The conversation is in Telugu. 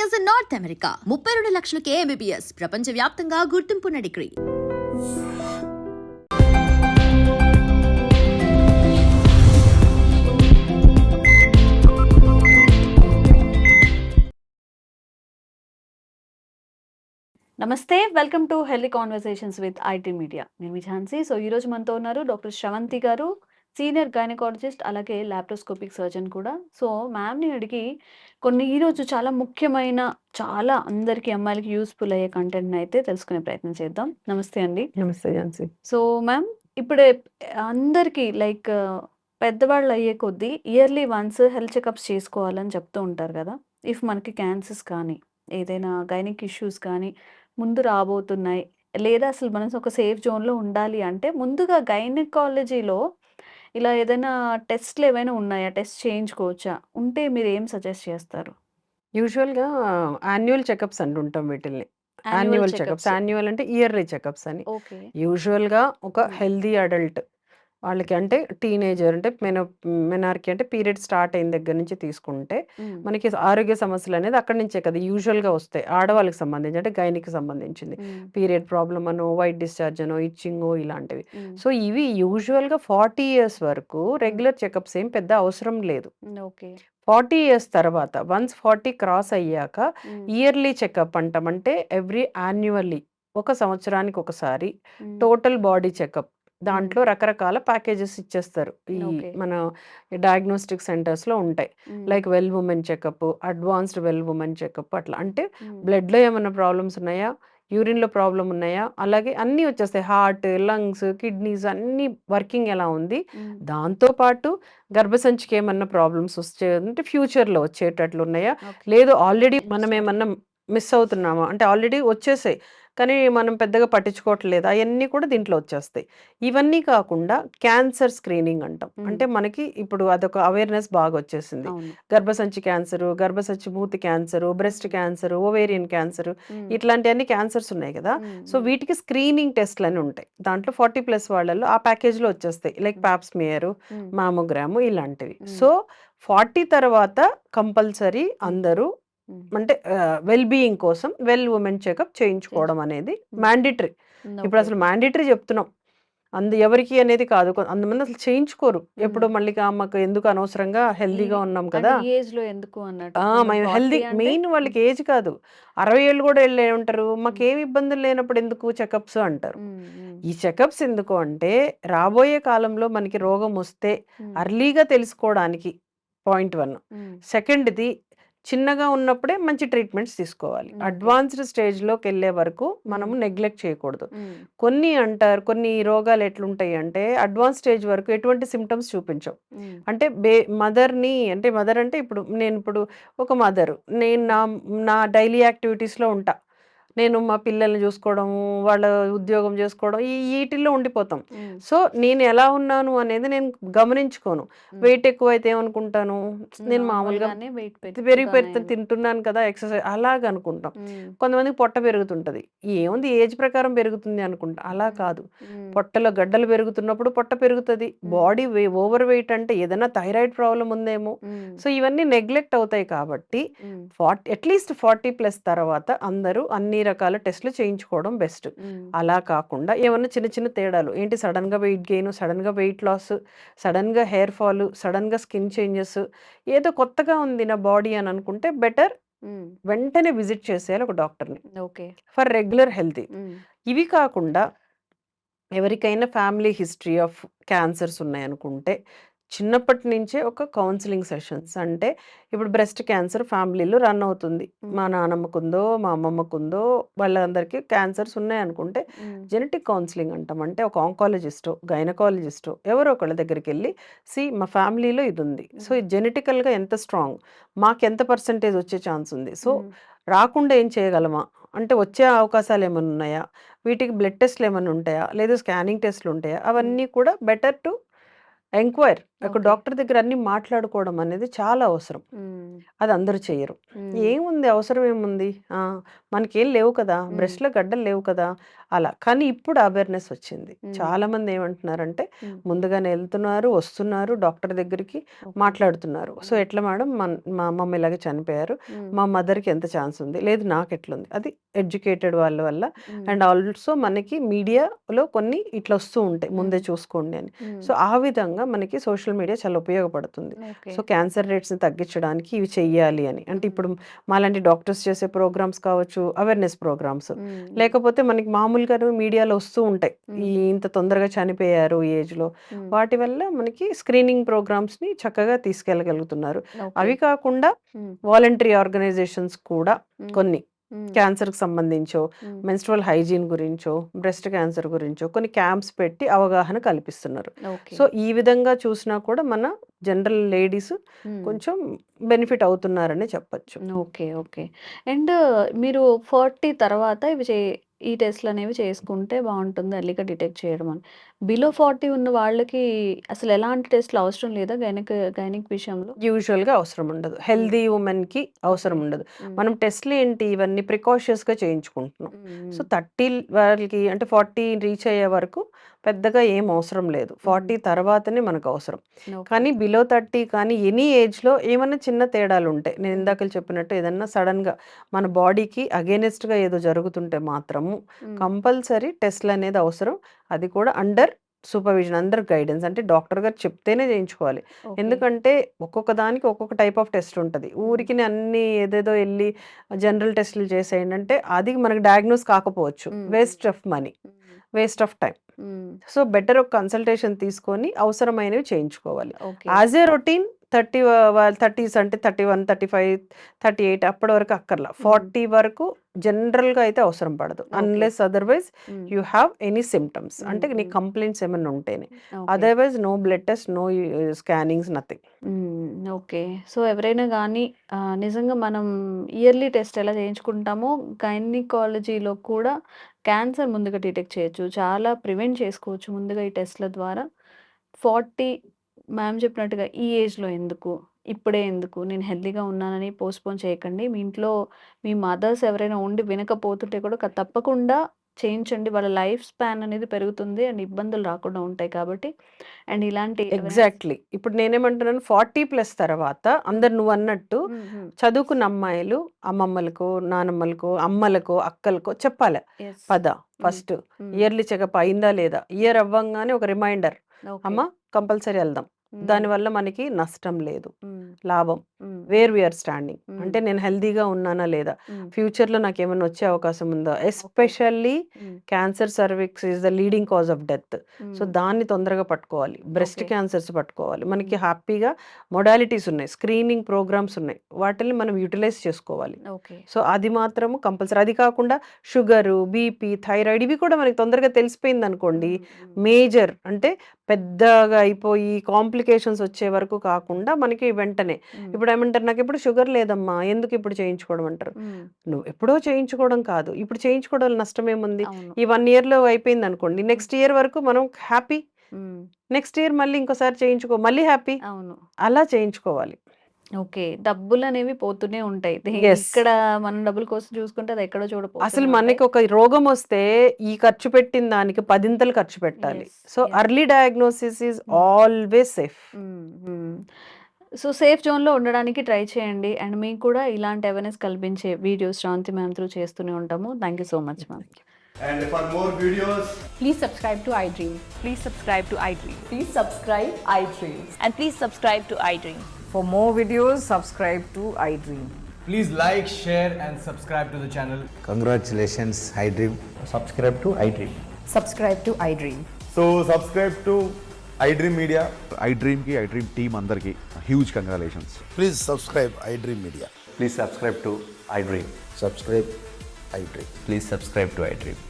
ఎంబీబీఎస్ ఇన్ నార్త్ అమెరికా ముప్పై రెండు లక్షలకే ఎంబీబీఎస్ ప్రపంచ వ్యాప్తంగా గుర్తింపున్న డిగ్రీ. నమస్తే welcome to healthy conversations with IT media. నేను మీ ఝాన్సీ. సో ఈ రోజు మనతో ఉన్నారు డాక్టర్ శ్రవంతి గారు సీనియర్ గైనకాలజిస్ట్ అలాగే లాప్రోస్కోపిక్ సర్జన్ కూడా. సో మ్యామ్ని అడిగి కొన్ని ఈ రోజు చాలా ముఖ్యమైన చాలా అందరికీ అమ్మాయిలకి యూస్ఫుల్ అయ్యే కంటెంట్ అయితే తెలుసుకునే ప్రయత్నం చేద్దాం. నమస్తే అండి. నమస్తే ఝాన్సీ. సో మ్యామ్ ఇప్పుడు అందరికీ లైక్ పెద్దవాళ్ళు అయ్యే కొద్దీ ఇయర్లీ వన్స్ హెల్త్ చెకప్స్ చేసుకోవాలని చెప్తూ ఉంటారు కదా. ఇఫ్ మనకి క్యాన్సర్స్ కానీ ఏదైనా గైనిక్ ఇష్యూస్ కానీ ముందు రాబోతున్నాయి లేదా అసలు మనం ఒక సేఫ్ జోన్లో ఉండాలి అంటే ముందుగా గైనకాలజీలో ఇలా ఏదైనా టెస్ట్లు ఏవైనా ఉన్నాయా? టెస్ట్ చేయించుకోవచ్చా? ఉంటే మీరు ఏం సజెస్ట్ చేస్తారు? యూజువల్గా యాన్యువల్ చెకప్స్ అంటుంటాం వీటిల్ని. Annual checkups. యాన్యువల్ అంటే ఇయర్లీ చెకప్స్ అని. ఓకే. యూజువల్గా ఒక. హెల్దీ అడల్ట్ వాళ్ళకి అంటే టీనేజర్ అంటే మెనో మెనార్కి అంటే పీరియడ్ స్టార్ట్ అయిన దగ్గర నుంచి తీసుకుంటే మనకి ఆరోగ్య సమస్యలు అనేది అక్కడి నుంచే కదా యూజువల్గా వస్తాయి. ఆడవాళ్ళకి సంబంధించి అంటే గైనికి సంబంధించింది. పీరియడ్ ప్రాబ్లమ్ అనో వైట్ డిశ్చార్జ్ అనో ఇచ్చింగో ఇలాంటివి. సో ఇవి యూజువల్గా ఫార్టీ ఇయర్స్ వరకు రెగ్యులర్ చెకప్స్ ఏం పెద్ద అవసరం లేదు. ఓకే. ఫార్టీ ఇయర్స్ తర్వాత వన్స్ ఫార్టీ క్రాస్ అయ్యాక ఇయర్లీ చెకప్ అంటాం. అంటే ఎవ్రీ యాన్యువల్లీ ఒక సంవత్సరానికి ఒకసారి టోటల్ బాడీ చెకప్. దాంట్లో రకరకాల ప్యాకేజెస్ ఇచ్చేస్తారు. ఈ. మన డయాగ్నోస్టిక్ సెంటర్స్లో ఉంటాయి. Like well women checkup advanced well women checkup అట్లా. అంటే బ్లడ్లో ఏమైనా ప్రాబ్లమ్స్ ఉన్నాయా? యూరిన్లో ప్రాబ్లం ఉన్నాయా? అలాగే అన్నీ వచ్చేస్తాయి. హార్ట్ లంగ్స్ కిడ్నీస్ అన్నీ వర్కింగ్ ఎలా ఉంది? దాంతోపాటు గర్భసంచికి ఏమన్నా ప్రాబ్లమ్స్ వచ్చే అంటే ఫ్యూచర్లో వచ్చేటట్లు ఉన్నాయా? లేదు ఆల్రెడీ మనం ఏమన్నా మిస్ అవుతున్నామా? అంటే ఆల్రెడీ వచ్చేసాయి. కానీ మనం పెద్దగా పట్టించుకోవట్లేదు. అవన్నీ కూడా దీంట్లో వచ్చేస్తాయి. ఇవన్నీ కాకుండా క్యాన్సర్ స్క్రీనింగ్ అంటాం. అంటే మనకి ఇప్పుడు అదొక అవేర్నెస్ బాగా వచ్చేసింది. గర్భసంచి క్యాన్సరు గర్భసంచి మూతి cancer breast cancer ovarian cancer ఇట్లాంటి అన్ని క్యాన్సర్స్ ఉన్నాయి కదా. సో వీటికి స్క్రీనింగ్ టెస్ట్లు అని ఉంటాయి. దాంట్లో ఫార్టీ ప్లస్ వాళ్ళల్లో ఆ ప్యాకేజ్లో వచ్చేస్తాయి. లైక్. ప్యాప్స్మియర్ మామోగ్రాము ఇలాంటివి. సో ఫార్టీ తర్వాత కంపల్సరీ అందరూ అంటే వెల్ బీయింగ్ కోసం వెల్ ఉమెన్ చెకప్ చేయించుకోవడం అనేది మ్యాండేటరీ ఇప్పుడు అసలు మ్యాండేటరీ చెప్తున్నాం. అందు ఎవరికి అనేది కాదు. అంతమంది అసలు చేయించుకోరు. ఎప్పుడు మళ్ళీ అమ్మకు ఎందుకు అనవసరంగా హెల్దీగా ఉన్నాం కదా? ఏజ్లో ఎందుకు అన్నట్టు. ఆ, కొంచెం మేము 40 హెల్దీ మెయిన్ వాళ్ళకి ఏజ్ కాదు. అరవై ఏళ్ళు కూడా వెళ్ళే ఉంటారు. మాకు ఏమి ఇబ్బందులు లేనప్పుడు ఎందుకు చెకప్స్ అంటారు. ఈ చెకప్స్ ఎందుకు అంటే రాబోయే కాలంలో మనకి రోగం వస్తే అర్లీగా తెలుసుకోవడానికి పాయింట్ వన్ సెకండ్ది చిన్నగా ఉన్నప్పుడే మంచి ట్రీట్మెంట్స్ తీసుకోవాలి. అడ్వాన్స్డ్ స్టేజ్లోకి వెళ్ళే వరకు మనము నెగ్లెక్ట్ చేయకూడదు. కొన్ని అంటారు కొన్ని రోగాలు ఎట్లుంటాయి అంటే అడ్వాన్స్ స్టేజ్ వరకు ఎటువంటి సిమ్టమ్స్ చూపించవు. అంటే బే మదర్ని అంటే మదర్ అంటే ఇప్పుడు నేను ఇప్పుడు ఒక మదర్ నేను నా నా డైలీ యాక్టివిటీస్లో ఉంటా. నేను మా పిల్లల్ని చూసుకోవడం వాళ్ళ ఉద్యోగం చేసుకోవడం ఈ వీటిల్లో ఉండిపోతాం. సో నేను ఎలా ఉన్నాను అనేది నేను గమనించుకోను. వెయిట్ ఎక్కువ అయితే ఏమనుకుంటాను నేను మామూలుగా పెరిగి ఉంది. తింటున్నాను కదా ఎక్సర్సైజ్ అలాగ అనుకుంటాం. కొంతమందికి పొట్ట పెరుగుతుంటది. ఏముంది ఏజ్ ప్రకారం పెరుగుతుంది అనుకుంటా. అలా కాదు. పొట్టలో గడ్డలు పెరుగుతున్నప్పుడు పొట్ట పెరుగుతుంది. బాడీ ఓవర్ వెయిట్ అంటే ఏదైనా థైరాయిడ్ ప్రాబ్లం ఉందేమో. సో ఇవన్నీ నెగ్లెక్ట్ అవుతాయి కాబట్టి ఫార్టీ అట్లీస్ట్ ఫార్టీ ప్లస్ తర్వాత అందరూ అన్ని రకాల టెస్ట్లు చేయించుకోవడం బెస్ట్. అలా కాకుండా ఏమన్నా చిన్న చిన్న తేడాలు ఏంటి సడన్గా వెయిట్ గెయిన్ సడన్గా వెయిట్ లాస్ సడన్గా హెయిర్ ఫాల్ సడన్గా స్కిన్ చేంజెస్ ఏదో కొత్తగా ఉంది నా బాడీ అని అనుకుంటే బెటర్ వెంటనే విజిట్ చేసేయాలి ఒక డాక్టర్ని. ఓకే. For regular healthy. ఇవి కాకుండా ఎవరికైనా ఫ్యామిలీ హిస్టరీ ఆఫ్ క్యాన్సర్స్ ఉన్నాయనుకుంటే చిన్నప్పటి నుంచే ఒక కౌన్సిలింగ్ సెషన్స్. అంటే ఇప్పుడు బ్రెస్ట్ క్యాన్సర్ ఫ్యామిలీలో రన్ అవుతుంది. మా నానమ్మకుందో మా అమ్మమ్మకుందో వాళ్ళందరికీ క్యాన్సర్స్ ఉన్నాయనుకుంటే జెనెటిక్ కౌన్సిలింగ్ అంటాం. అంటే ఒక ఆంకాలజిస్టో గైనకాలజిస్టో ఎవరో ఒకళ్ళ దగ్గరికి వెళ్ళి సి మా ఫ్యామిలీలో ఇది ఉంది సో ఇది జెనెటికల్గా ఎంత స్ట్రాంగ్? మాకు ఎంత పర్సంటేజ్ వచ్చే ఛాన్స్ ఉంది? సో రాకుండా ఏం చేయగలమా? అంటే వచ్చే అవకాశాలు ఏమైనా ఉన్నాయా? వీటికి బ్లడ్ టెస్ట్లు ఏమైనా ఉంటాయా? లేదా స్కానింగ్ టెస్ట్లు ఉంటాయా? అవన్నీ కూడా బెటర్ టు ఎంక్వైర్ ఒక. డాక్టర్ దగ్గర అన్నీ మాట్లాడుకోవడం అనేది చాలా అవసరం. అది అందరూ చెయ్యరు. హ్మ్. ఏముంది అవసరం ఏముంది? మనకేం లేవు కదా! బ్రెస్ట్‌లో గడ్డలు లేవు కదా! అలా. కానీ ఇప్పుడు అవేర్‌నెస్ వచ్చింది. హ్మ్. చాలామంది ఏమంటున్నారంటే. ముందుగానే ఎళ్తున్నారు, వస్తున్నారు డాక్టర్ దగ్గరికి. మాట్లాడుతున్నారు. సో. ఎట్లా మేడం మా అమ్మమ్మ ఇలాగ చనిపోయారు. మా మదర్‌కి ఎంత ఛాన్స్ ఉంది? లేదు నాకెట్లుంది? అది ఎడ్యుకేటెడ్ వాళ్ళ వల్ల. అండ్ ఆల్సో మనకి మీడియాలో కొన్ని ఇట్లా వస్తూ ఉంటాయి. ముందే. చూసుకోండి అని. సో, ఆ విధంగా మనకి సోషల్ మీడియా చాలా ఉపయోగపడుతుంది. సో, క్యాన్సర్ రేట్స్‌ని తగ్గించడానికి ఇవి చెయ్యాలి అని. అంటే. ఇప్పుడు మాలాంటి డాక్టర్స్ చేసే ప్రోగ్రామ్స్ కావచ్చు, అవేర్‌నెస్ ప్రోగ్రామ్స్. లేకపోతే మనకి మామూలుగాను మీడియాలో వస్తూ ఉంటాయి. ఈ. ఇంత తొందరగా చనిపోయారు ఈ ఏజ్‌లో. వాటి వల్ల మనకి స్క్రీనింగ్ ప్రోగ్రామ్స్‌ని చక్కగా తీసుకెళ్ళగలుగుతున్నారు. అవి కాకుండా. వాలంటరీ ఆర్గనైజేషన్స్ కూడా. కొన్ని. క్యాన్సర్‌కి సంబంధించో, హ్మ్. మెన్‌స్ట్రువల్ హైజీన్ గురించో, బ్రెస్ట్ క్యాన్సర్ గురించో కొన్ని క్యాంప్స్ పెట్టి అవగాహన కల్పిస్తున్నారు. సో, ఈ విధంగా చూసినా కూడా మన జనరల్ లేడీస్. కొంచెం బెనిఫిట్ అవుతున్నారనే చెప్పొచ్చు. ఓకే. ఓకే. అండ్ మీరు 40 తర్వాత ఇవి ఈ టెస్ట్‌లనేవి చేసుకుంటే బావుంటుంది ఎర్లీగా డిటెక్ట్ చేయడం అని. బిలో 40 ఉన్న వాళ్ళకి అసలు ఎలాంటి టెస్ట్‌లు అవసరం లేదా గైనక్ గైనిక్ విషయంలో? యూజువల్‌గా అవసరం ఉండదు. వుమెన్‌కి ఓకే. అవసరం ఉండదు. మనం టెస్ట్‌లు ఏంటి ఇవన్నీ ప్రికాషియస్‌గా చేయించుకుంటున్నాం. సో. 30 వాళ్ళకి అంటే 40 రీచ్ అయ్యే వరకు పెద్దగా ఏం అవసరం లేదు. 40 తర్వాతనే మనకు అవసరం. కానీ బిలో 30 కానీ ఎనీ ఏజ్‌లో ఏమన్నా చిన్న తేడాలుంటాయి. నేను హ్మ్. ఇందాకల చెప్పినట్టు ఏదన్నా సడెన్‌గా మన బాడీకి అగైనెస్ట్‌గా ఏదో జరుగుతుంటే మాత్రము హ్మ్. కంపల్సరీ టెస్ట్‌లనేది అవసరం. అది కూడా అండర్ సూపర్విజన్, అండర్ గైడెన్స్ అంటే డాక్టర్ గారు చెప్తేనే చేయించుకోవాలి. ఎందుకంటే ఒక్కొక్క దానికి ఒక్కొక్క టైప్ ఆఫ్ టెస్ట్ ఉంటది. హ్మ్. ఊరికినే అన్నీ ఏదేదో ఎళ్ళి జనరల్ టెస్ట్‌లు చేసేయండి అంటే అది మనకు డయాగ్నోస్ కాకపోవచ్చు. Waste of money. Waste of. Hmm. So, better ఒక కన్సల్టేషన్ తీసుకొని అవసరమైనవి చేయించుకోవాలి. యాస్ ఏ రొటీన్ 30 వ వాళ్ళ 30స్ అంటే 31, 35, 38 అప్పటి వరకు అక్కర్లా. 40 వరకు జనరల్‌గా అయితే అవసరం పడదు. Unless otherwise. You have any symptoms hmm. అంటే నీకు హ్మ్. కంప్లెయింట్స్ ఏమన్నా ఉంటేనే. Otherwise no blood test, no scannings nothing. Okay. So, ఎవరైనా ఆహ్, నిజంగా మనం ఇయర్లీ టెస్ట్ ఎలా చేయించుకుంటామో గైనకాలజీలో కూడా క్యాన్సర్ ముందుగా డిటెక్ట్ చేయొచ్చు. చాలా ప్రివెంట్ చేసుకోవచ్చు ముందుగా ఈ టెస్ట్‌ల ద్వారా. 40 మ్యామ్ చెప్పినట్టుగా ఈ ఏజ్‌లో ఎందుకు? ఇప్పుడే ఎందుకు? నేను హెల్తీగా ఉన్నానని పోస్ట్‌పోన్ చేయకండి. మీ ఇంట్లో మీ మదర్స్ ఎవరైనా ఉండి వినకపోతుంటే కూడా క తప్పకుండా చేయించండి. వాళ్ళ లైఫ్ స్పాన్ అనేది పెరుగుతుంది. అండ్ ఇబ్బందులు రాకుండా ఉంటాయి కాబట్టి. అండ్ ఇలాంటి ఎగ్జాక్ట్‌లీ. ఇప్పుడు నేనేమంటున్నాను 40+ తర్వాత హ్మ్. అందరు నువ్వన్నట్టు హ్మ్. హ్మ్. చదువుకున్న అమ్మాయిలు అమ్మమ్మలకో, నానమ్మలకో, అమ్మలకో, అక్కలకో చెప్పాలి. పద. ఫస్ట్. ఇయర్లీ చెకప్ అయిందా లేదా? ఇయర్. అవ్వంగానే ఒక రిమైండర్. ఓకే. అమ్మ కంపల్సరీ ఎళ్దాం. దానివల్ల మనకి నష్టం లేదు. లాభం. Where we are standing. అంటే నేను హెల్తీగా ఉన్నానా లేదా? ఫ్యూచర్‌లో నాకేమన్నా వచ్చే అవకాశం ఉందా? Especially. Cancer cervix is the leading cause of death. So. దాన్ని తొందరగా పట్టుకోవాలి. బ్రెస్ట్. క్యాన్సర్స్ పట్టుకోవాలి. మనకి. హ్యాపీగా మొడాలిటీస్ ఉన్నాయి. స్క్రీనింగ్ ప్రోగ్రామ్స్ ఉన్నాయి. వాటిల్ని మనం యుటిలైజ్ చేసుకోవాలి. ఓకే. సో, అది మాత్రము కంపల్సరీ. అది కాకుండా షుగరు, బీపీ, థైరాయిడ్ ఇవి కూడా మనకి తొందరగా తెలిసిపోయిందనుకోండి హ్మ్. హ్మ్. మేజర్ అంటే పెద్దగా అయిపోయి కాంప్లికేషన్స్ వచ్చే వరకు కాకుండా మనకి వెంటనే. ఇప్పుడు ఏమంటారు నాకిప్పుడు షుగర్ లేదమ్మా ఎందుకు ఇప్పుడు చేయించుకోవడం అంటారు. నువ్వు ఎప్పుడో చేయించుకోవడం కాదు. ఇప్పుడు చేయించుకోవడం నష్టమేముంది? అవును. ఈ 1 ఇయర్‌లో అయిపోయిందనుకోండి. హ్మ్. నెక్స్ట్ ఇయర్ వరకు మనం హ్యాపీ. నెక్స్ట్ ఇయర్ మళ్ళీ ఇంకోసారి చేయించుకో మళ్ళీ హ్యాపీ. అవును. అలా చేయించుకోవాలి. ఓకే. డబ్బులనేవి పోతూనే ఉంటాయి. ఇక్కడ మనం డబ్బుల కోసం చూసుకుంటే అది ఎక్కడో చోట అసలు. మనకి ఒక రోగమొస్తే ఈ ఖర్చు పెట్టిన దానికి పదింతలు ఖర్చు పెట్టాలి. So. Early diagnosis is hmm. Always safe. So, safe జోన్‌లో ఉండడానికి ట్రై చేయండి. అండ్ మీకు కూడా ఇలాంటి అవేర్‌నెస్ కల్పించే వీడియోస్ శ్రావంతి మ్యామ్ త్రూ చేస్తూనే ఉంటాము. Thank you so much ma'am. And for more videos, Please subscribe to iDream. Please subscribe to iDream. Please subscribe iDream. And please subscribe to iDream. For more videos, subscribe to iDream. Please like, share and subscribe to the channel. Congratulations, iDream. Subscribe to iDream. Subscribe to iDream. So subscribe to iDream Media. iDream ki iDream team andar ki huge congratulations. Please subscribe iDream Media. Please subscribe to iDream. Subscribe iDream. Please subscribe to iDream.